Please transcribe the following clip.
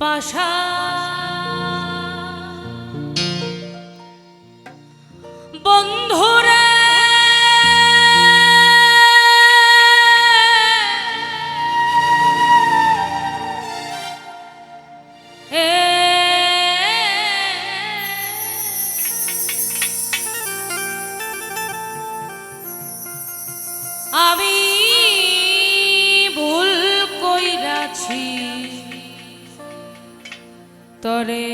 পাশা তরে